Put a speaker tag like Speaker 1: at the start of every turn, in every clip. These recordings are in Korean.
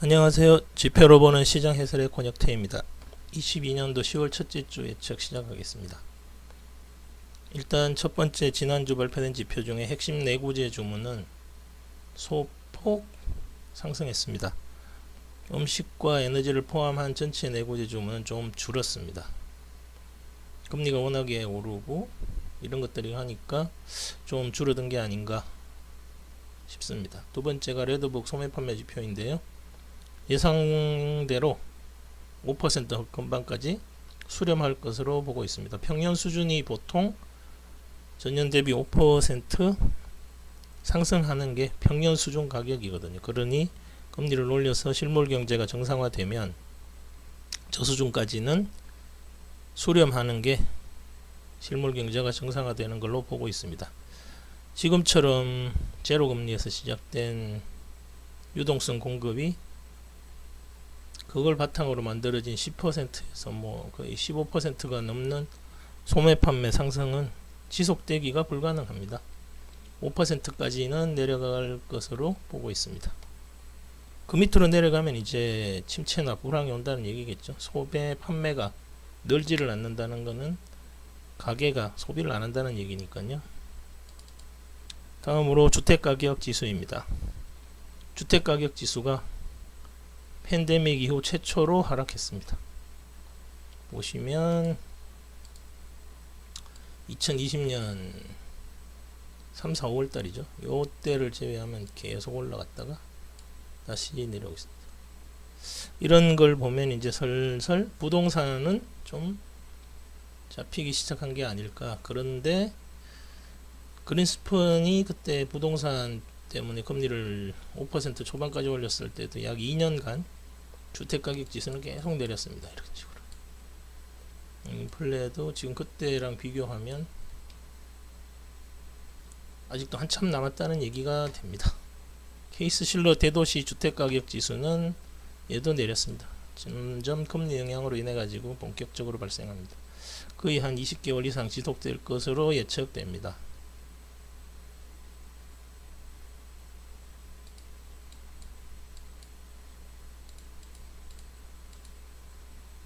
Speaker 1: 안녕하세요. 지표로 보는 시장 해설의 권혁태입니다. 22년도 10월 첫째 주 예측 시작하겠습니다. 일단 첫 번째 지난주 발표된 지표 중에 핵심 내구재 주문은 소폭 상승했습니다. 음식과 에너지를 포함한 전체 내구재 주문은 좀 줄었습니다. 금리가 워낙에 오르고 이런 것들이 하니까 좀 줄어든 게 아닌가 싶습니다. 두 번째가 레드북 소매 판매 지표인데요. 예상대로 5% 금방까지 수렴할 것으로 보고 있습니다. 평년 수준이 보통 전년 대비 5% 상승하는 게 평년 수준 가격이거든요. 그러니 금리를 올려서 실물 경제가 정상화되면 저 수준까지는 수렴하는 게 실물 경제가 정상화되는 걸로 보고 있습니다. 지금처럼 제로 금리에서 시작된 유동성 공급이 그걸 바탕으로 만들어진 10%에서 뭐 거의 15%가 넘는 소매 판매 상승은 지속되기가 불가능합니다. 5%까지는 내려갈 것으로 보고 있습니다. 그 밑으로 내려가면 이제 침체나 불황이 온다는 얘기겠죠. 소매 판매가 늘지를 않는다는 것은 가게가 소비를 안 한다는 얘기니까요. 다음으로 주택가격 지수입니다. 주택가격 지수가 팬데믹 이후 최초로 하락했습니다. 보시면 2020년 3, 4, 5월 달이죠. 요 때를 제외하면 계속 올라갔다가 다시 내려오고 있습니다. 이런 걸 보면 이제 슬슬 부동산은 좀 잡히기 시작한 게 아닐까. 그런데 그린스펀이 그때 부동산 때문에 금리를 5% 초반까지 올렸을 때도 약 2년간 주택가격 지수는 계속 내렸습니다. 이런 식으로. 인플레도 지금 그때랑 비교하면 아직도 한참 남았다는 얘기가 됩니다. 케이스 실러 대도시 주택가격 지수는 얘도 내렸습니다. 점점 금리 영향으로 인해 가지고 본격적으로 발생합니다. 거의 한 20개월 이상 지속될 것으로 예측됩니다.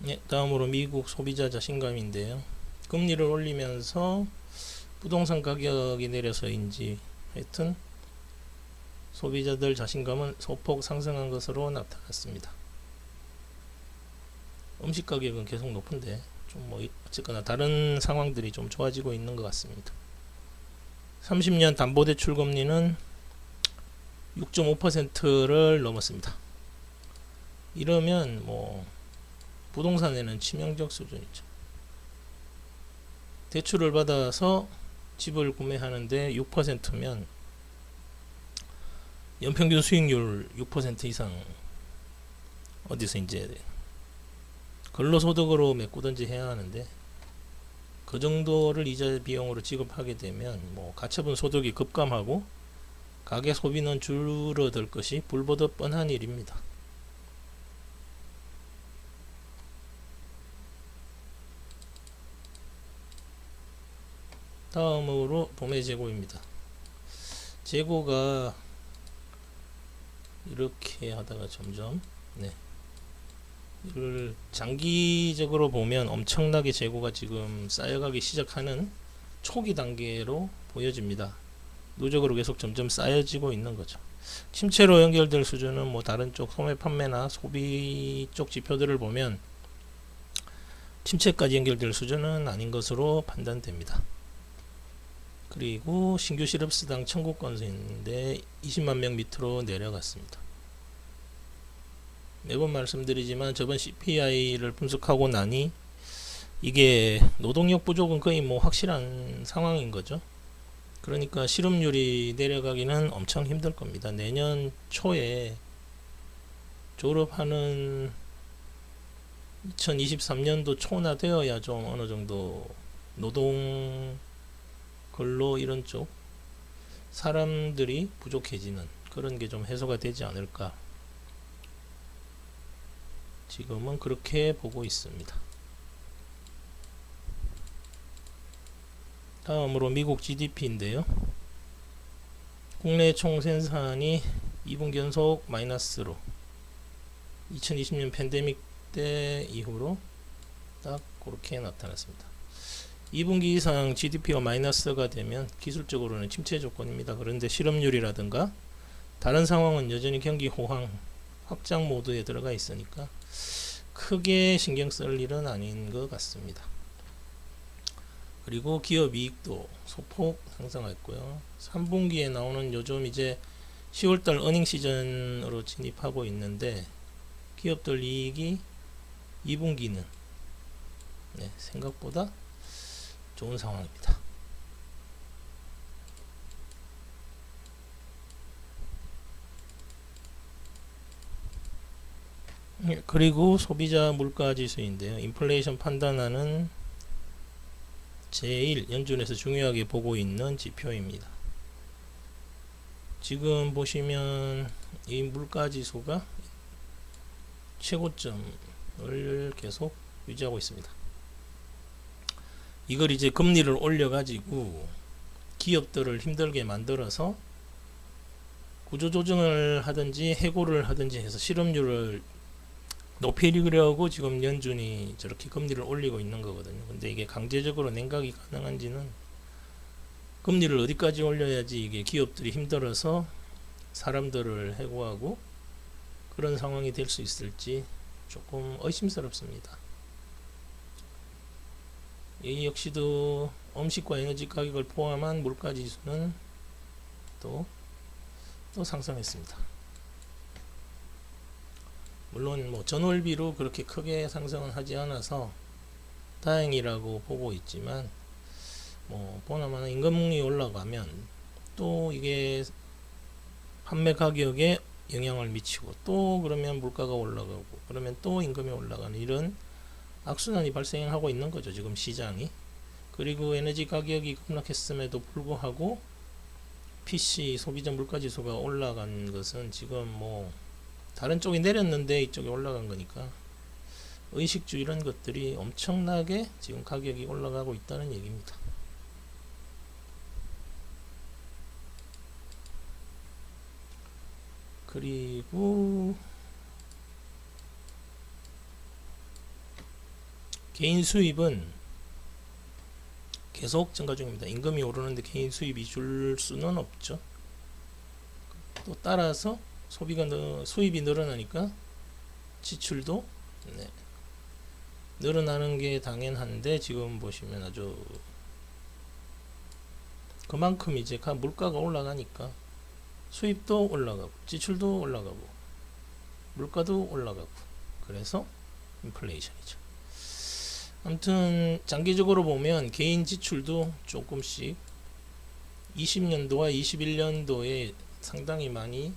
Speaker 1: 네, 다음으로 미국 소비자 자신감인데요. 금리를 올리면서 부동산 가격이 내려서인지 하여튼 소비자들 자신감은 소폭 상승한 것으로 나타났습니다. 음식 가격은 계속 높은데 좀 뭐 어쨌거나 다른 상황들이 좀 좋아지고 있는 것 같습니다. 30년 담보대출 금리는 6.5%를 넘었습니다. 이러면 뭐 부동산에는 치명적 수준이죠. 대출을 받아서 집을 구매하는데 6%면 연평균 수익률 6% 이상 어디서 이제 근로소득으로 메꾸든지 해야 하는데 그 정도를 이자 비용으로 지급하게 되면 뭐 가처분 소득이 급감하고 가계 소비는 줄어들 것이 불보듯 뻔한 일입니다. 다음으로 도매 재고입니다. 재고가 이렇게 하다가 점점 네. 이를 장기적으로 보면 엄청나게 재고가 지금 쌓여가기 시작하는 초기 단계로 보여집니다. 누적으로 계속 점점 쌓여지고 있는 거죠. 침체로 연결될 수준은 뭐 다른 쪽 소매 판매나 소비 쪽 지표들을 보면 침체까지 연결될 수준은 아닌 것으로 판단됩니다. 그리고 신규 실업수당 청구 건수인데 20만 명 밑으로 내려갔습니다. 매번 말씀드리지만 저번 CPI를 분석하고 나니 이게 노동력 부족은 거의 뭐 확실한 상황인 거죠. 그러니까 실업률이 내려가기는 엄청 힘들 겁니다. 내년 초에 졸업하는 2023년도 초나 되어야 좀 어느 정도 노동 근로 이런 쪽 사람들이 부족해지는 그런 게 좀 해소가 되지 않을까 지금은 그렇게 보고 있습니다. 다음으로 미국 GDP인데요. 국내 총 생산이 2분기 연속 마이너스로 2020년 팬데믹 때 이후로 딱 그렇게 나타났습니다. 2분기 이상 GDP가 마이너스가 되면 기술적으로는 침체 조건입니다. 그런데 실업률이라든가 다른 상황은 여전히 경기 호황 확장 모드에 들어가 있으니까 크게 신경 쓸 일은 아닌 것 같습니다. 그리고 기업 이익도 소폭 상승했고요. 3분기에 나오는 요즘 이제 10월달 어닝 시즌으로 진입하고 있는데 기업들 이익이 2분기는 네, 생각보다 좋은 상황입니다. 예, 그리고 소비자 물가 지수인데요. 인플레이션 판단하는 제일 연준에서 중요하게 보고 있는 지표입니다. 지금 보시면 이 물가 지수가 최고점을 계속 유지하고 있습니다. 이걸 이제 금리를 올려가지고 기업들을 힘들게 만들어서 구조조정을 하든지 해고를 하든지 해서 실업률을 높이려고 지금 연준이 저렇게 금리를 올리고 있는 거거든요. 근데 이게 강제적으로 냉각이 가능한지는 금리를 어디까지 올려야지 이게 기업들이 힘들어서 사람들을 해고하고 그런 상황이 될 수 있을지 조금 의심스럽습니다. 이 역시도 음식과 에너지 가격을 포함한 물가 지수는 또, 또 상승했습니다. 물론 뭐 전월비로 그렇게 크게 상승은 하지 않아서 다행이라고 보고 있지만 뭐 보나마나 임금이 올라가면 또 이게 판매 가격에 영향을 미치고 또 그러면 물가가 올라가고 그러면 또 임금이 올라가는 이런 악순환이 발생하고 있는 거죠 지금 시장이 그리고 에너지 가격이 급락했음에도 불구하고 PC 소비자 물가 지수가 올라간 것은 지금 뭐 다른 쪽이 내렸는데 이쪽이 올라간 거니까 의식주 이런 것들이 엄청나게 지금 가격이 올라가고 있다는 얘기입니다. 그리고 개인 수입은 계속 증가 중입니다. 임금이 오르는데 개인 수입이 줄 수는 없죠. 또 따라서 소비가 늘, 수입이 늘어나니까 지출도 네, 늘어나는 게 당연한데 지금 보시면 아주 그만큼 이제 물가가 올라가니까 수입도 올라가고 지출도 올라가고 물가도 올라가고 그래서 인플레이션이죠. 아무튼 장기적으로 보면 개인 지출도 조금씩 20년도와 21년도에 상당히 많이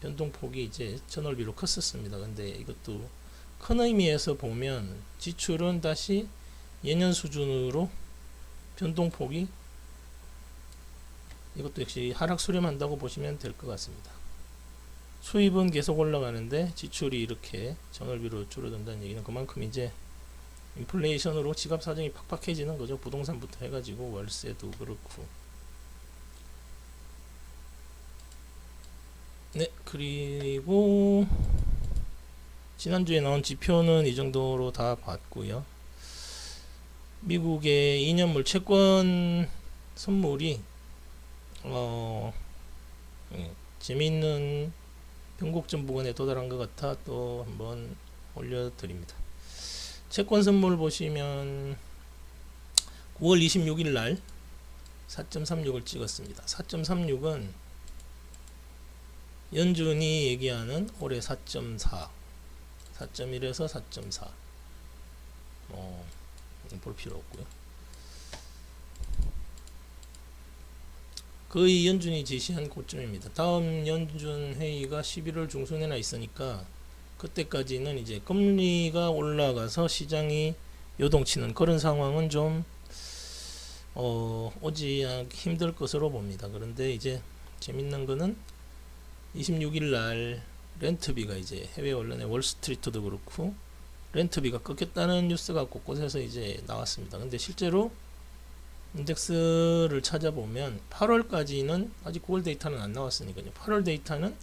Speaker 1: 변동폭이 이제 전월비로 컸었습니다. 근데 이것도 큰 의미에서 보면 지출은 다시 예년 수준으로 변동폭이 이것도 역시 하락 수렴한다고 보시면 될 것 같습니다. 수입은 계속 올라가는데 지출이 이렇게 전월비로 줄어든다는 얘기는 그만큼 이제 인플레이션으로 지갑 사정이 팍팍해지는 거죠. 부동산부터 해가지고 월세도 그렇고. 네, 그리고 지난주에 나온 지표는 이 정도로 다 봤고요. 미국의 2년물 채권 선물이 어, 예, 재미있는 변곡점 부근에 도달한 것 같아 또 한번 올려드립니다. 채권 선물 보시면 9월 26일 날 4.36을 찍었습니다. 4.36은 연준이 얘기하는 올해 4.4 4.1에서 4.4 어, 볼 필요 없고요. 거의 연준이 제시한 고점입니다. 다음 연준 회의가 11월 중순에나 있으니까 그때까지는 이제 금리가 올라가서 시장이 요동치는 그런 상황은 좀 어, 오지 힘들 것으로 봅니다. 그런데 이제 재밌는 거는 26일 날 렌트비가 이제 해외 언론의 월스트리트도 그렇고 렌트비가 꺾였다는 뉴스가 곳곳에서 이제 나왔습니다. 근데 실제로 인덱스를 찾아보면 8월까지는 아직 9월 데이터는 안 나왔으니까요. 8월 데이터는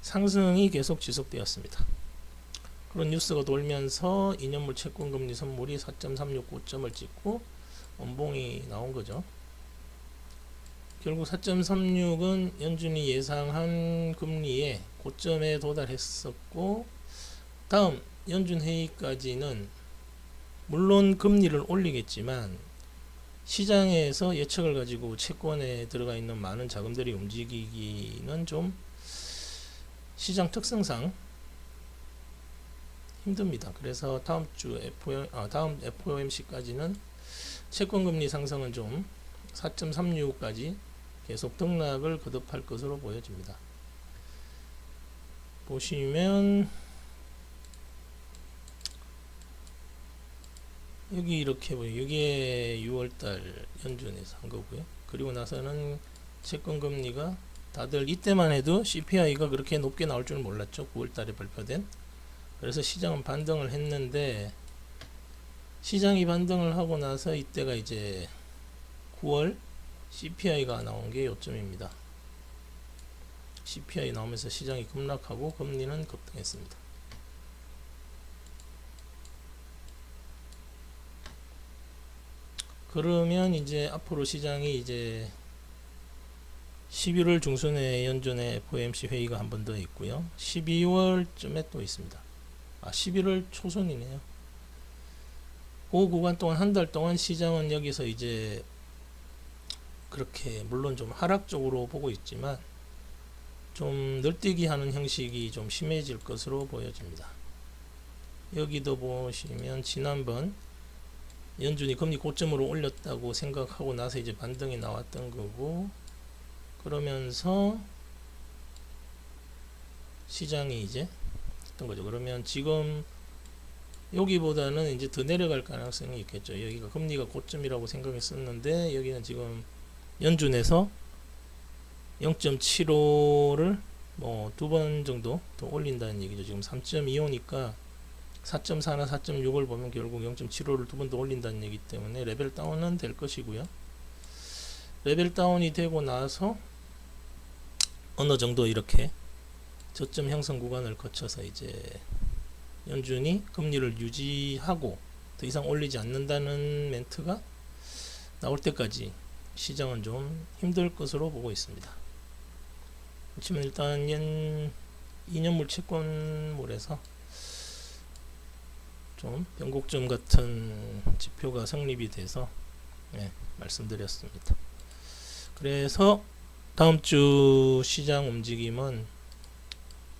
Speaker 1: 상승이 계속 지속되었습니다. 그런 뉴스가 돌면서 2년물 채권 금리 선물이 4.36 고점을 찍고 원봉이 나온 거죠. 결국 4.36은 연준이 예상한 금리의 고점에 도달했었고 다음 연준 회의까지는 물론 금리를 올리겠지만 시장에서 예측을 가지고 채권에 들어가 있는 많은 자금들이 움직이기는 좀 시장 특성상 힘듭니다. 그래서 다음 주 FOM, 아, 다음 FOMC까지는 채권 금리 상승은 좀 4.36까지 계속 등락을 거듭할 것으로 보여집니다. 보시면 여기 이렇게 보여. 이게 6월달 연준에서 한 거고요. 그리고 나서는 채권 금리가 다들 이때만 해도 CPI가 그렇게 높게 나올 줄 몰랐죠. 9월달에 발표된. 그래서 시장은 반등을 했는데 시장이 반등을 하고 나서 이때가 이제 9월 CPI가 나온 게 요점입니다. CPI 나오면서 시장이 급락하고 금리는 급등했습니다. 그러면 이제 앞으로 시장이 이제 11월 중순에 연준의 FOMC 회의가 한 번 더 있고요. 12월쯤에 또 있습니다. 아, 11월 초순이네요. 그 구간 동안 한 달 동안 시장은 여기서 이제 그렇게 물론 좀 하락적으로 보고 있지만 좀 늘뛰기 하는 형식이 좀 심해질 것으로 보여집니다. 여기도 보시면 지난번 연준이 금리 고점으로 올렸다고 생각하고 나서 이제 반등이 나왔던 거고 그러면서 시장이 이제 했던 거죠. 그러면 지금 여기보다는 이제 더 내려갈 가능성이 있겠죠. 여기가 금리가 고점이라고 생각했었는데 여기는 지금 연준에서 0.75를 뭐 두 번 정도 더 올린다는 얘기죠. 지금 3.25니까 4.4나 4.6을 보면 결국 0.75를 두 번 더 올린다는 얘기 때문에 레벨 다운은 될 것이고요. 레벨 다운이 되고 나서 어느 정도 이렇게 저점 형성 구간을 거쳐서 이제 연준이 금리를 유지하고 더 이상 올리지 않는다는 멘트가 나올 때까지 시장은 좀 힘들 것으로 보고 있습니다. 그렇지만 일단 연 2년물 채권물에서 좀 변곡점 같은 지표가 성립이 돼서 네, 말씀드렸습니다. 그래서 다음 주 시장 움직임은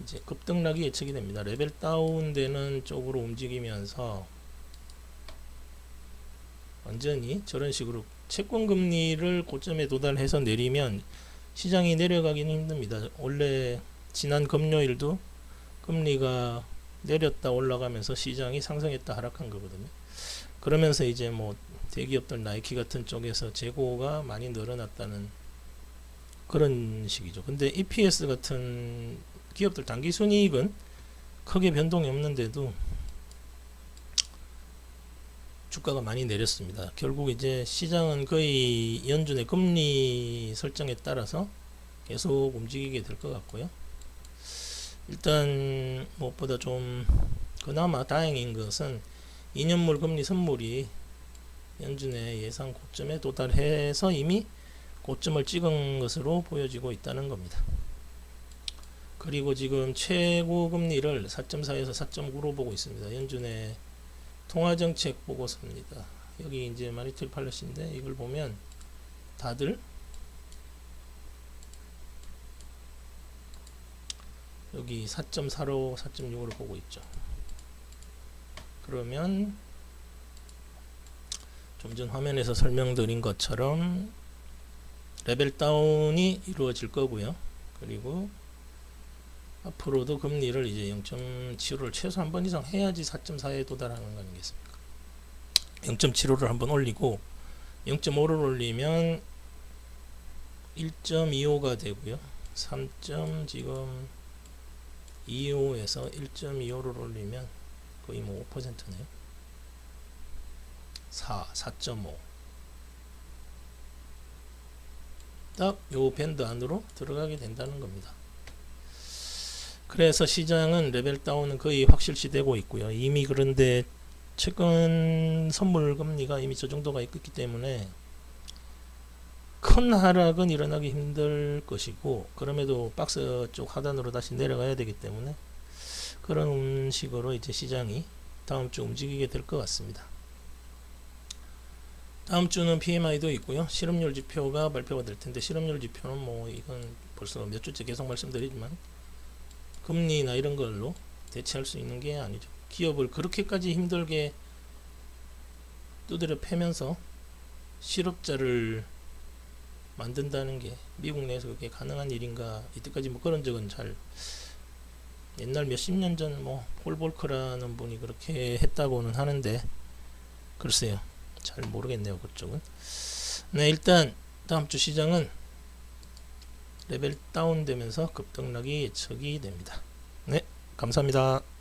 Speaker 1: 이제 급등락이 예측이 됩니다. 레벨 다운되는 쪽으로 움직이면서 완전히 저런 식으로 채권 금리를 고점에 도달해서 내리면 시장이 내려가기는 힘듭니다. 원래 지난 금요일도 금리가 내렸다 올라가면서 시장이 상승했다 하락한 거거든요. 그러면서 이제 뭐 대기업들 나이키 같은 쪽에서 재고가 많이 늘어났다는 그런 식이죠. 근데 EPS 같은 기업들 단기 순이익은 크게 변동이 없는데도 주가가 많이 내렸습니다. 결국 이제 시장은 거의 연준의 금리 설정에 따라서 계속 움직이게 될 것 같고요. 일단 무엇보다 좀 그나마 다행인 것은 2년물 금리 선물이 연준의 예상 고점에 도달해서 이미 고점을 찍은 것으로 보여지고 있다는 겁니다. 그리고 지금 최고 금리를 4.4에서 4.9로 보고 있습니다. 연준의 통화정책 보고서입니다. 여기 이제 마니토리 팔레시인데 이걸 보면 다들 여기 4.4로 4.6으로 보고 있죠. 그러면 좀 전 화면에서 설명드린 것처럼 레벨 다운이 이루어질 거고요. 그리고 앞으로도 금리를 이제 0.75를 최소 한 번 이상 해야지 4.4에 도달하는 거 아니겠습니까? 0.75를 한번 올리고 0.5를 올리면 1.25가 되고요. 3. 지금 25에서 1.25를 올리면 거의 뭐 5%네요. 4, 4.5. 딱 요 밴드 안으로 들어가게 된다는 겁니다. 그래서 시장은 레벨 다운은 거의 확실시 되고 있고요. 이미 그런데 최근 선물 금리가 이미 저 정도가 있기 때문에 큰 하락은 일어나기 힘들 것이고 그럼에도 박스 쪽 하단으로 다시 내려가야 되기 때문에 그런 식으로 이제 시장이 다음 주 움직이게 될 것 같습니다. 다음 주는 PMI도 있고요. 실업률 지표가 발표가 될 텐데 실업률 지표는 뭐 이건 벌써 몇 주째 계속 말씀드리지만 금리나 이런 걸로 대체할 수 있는 게 아니죠. 기업을 그렇게까지 힘들게 두드려 패면서 실업자를 만든다는 게 미국 내에서 그게 가능한 일인가? 이때까지 뭐 그런 적은 잘 옛날 몇십 년 전 뭐 폴볼크라는 분이 그렇게 했다고는 하는데 글쎄요. 잘 모르겠네요 그쪽은. 네 일단 다음 주 시장은 레벨 다운되면서 급등락이 예측이 됩니다. 네 감사합니다